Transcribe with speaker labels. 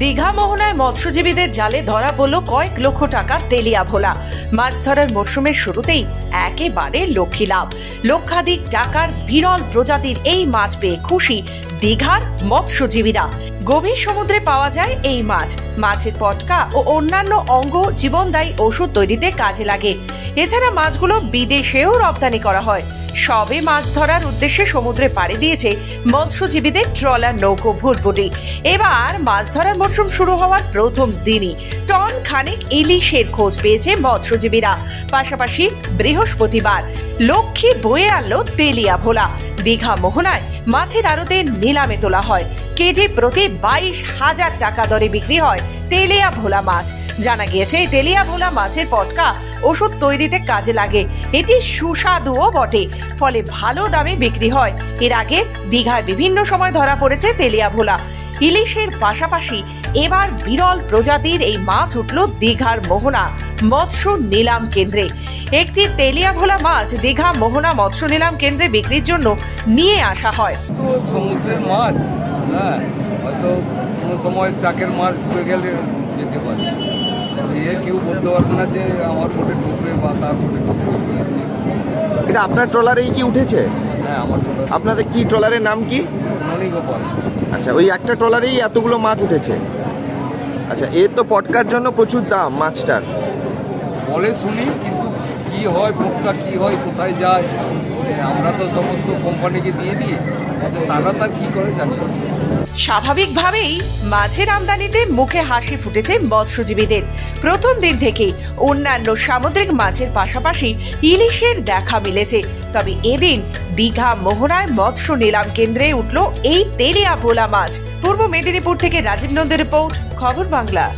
Speaker 1: দীঘা মোহনায় মৎস্যজীবীদের জালে ধরা পড়ল কয়েক লক্ষ টাকা তেলিয়া ভোলা। মাছ ধরার মরশুমের শুরুতেই একেবারে লক্ষ্মী লাভ। লক্ষাধিক টাকার বিরল প্রজাতির এই মাছ পেয়ে খুশি দীঘার মৎস্যজীবীরা। গভীর সমুদ্রে পাওয়া যায় এই মাছ। মাছের পটকা ও অন্যান্য অঙ্গ জীবনদায়ী ওষুধ তৈরিতে কাজে লাগে। এছাড়া মাছগুলো বিদেশেও রপ্তানি করা হয়। সবে মাছ ধরার উদ্দেশ্যে সমুদ্রে পাড়ি দিয়েছে মৎস্যজীবীদের ট্রলার নৌকো ভুটভুটি। এবার মাছ ধরার মরশুম শুরু হওয়ার প্রথম দিনই টন খানেক ইলিশের খোঁজ পেয়েছে মৎস্যজীবীরা। পাশাপাশি বৃহস্পতিবার লক্ষ্মী বয়ে আনলো তেলিয়া ভোলা। দীঘা মোহনায় মাছের আড়তে নিলামে তোলা হয়। কেজি প্রতি বাইশ হাজার টাকা দরে বিক্রি হয় তেলিয়া ভোলা মাছ। জানা গিয়েছে, এই তেলিয়া ভোলা মাছের পটকা ওষুধ তৈরিতে কাজে লাগে। এটি সুস্বাদুও বটে, ফলে ভালো দামে বিক্রি হয়। এর আগে দীঘায় বিভিন্ন সময় ধরা পড়েছে তেলিয়া ভোলা ইলিশের পাশাপাশি এবার বিরল প্রজাতির এই মাছ উঠল দীঘার মোহনা মৎস্য নিলাম কেন্দ্রে। একটি তেলিয়া ভোলা মাছ দীঘা মোহনা মৎস্য নিলাম কেন্দ্রে বিক্রির জন্য নিয়ে আসা হয়।
Speaker 2: সমুদ্রের মাছ হ্যাঁ হয়তো কোনো সময় চাকের মাছ গেলে যেতে পারে। এ কেউ বলতে পারবে না যে আমার বোটে ঢুকবে বা তার বোটে ঢুকবে।
Speaker 3: এটা আপনার ট্রলারেই কি উঠেছে?
Speaker 2: হ্যাঁ আমার তো
Speaker 3: আপনাদের কি ট্রলারের নাম কি?
Speaker 2: ননী গোপাল।
Speaker 3: আচ্ছা ওই একটা ট্রলারেই এতগুলো মাছ উঠেছে। আচ্ছা এর তো পটকার জন্য প্রচুর দাম মাছটার।
Speaker 2: বলে শুনি কিন্তু কি হয় বোটটা কি হয় কোথায় যায়? আমরা তো সমস্ত কোম্পানিকে দিয়ে দিই তারা তার কী করে জানি।
Speaker 1: স্বাভাবিকভাবেই মাছের আমদানিতে মুখে হাসি ফুটেছে মৎস্যজীবীদের। প্রথম দিন থেকে অন্যান্য সামুদ্রিক মাছের পাশাপাশি ইলিশের দেখা মিলেছে। তবে এদিন দীঘা মোহনায় মৎস্য নিলাম কেন্দ্রে উঠল এই তেলিয়া ভোলা মাছ। পূর্ব মেদিনীপুর থেকে রাজীব নন্দের রিপোর্ট, খবর বাংলা।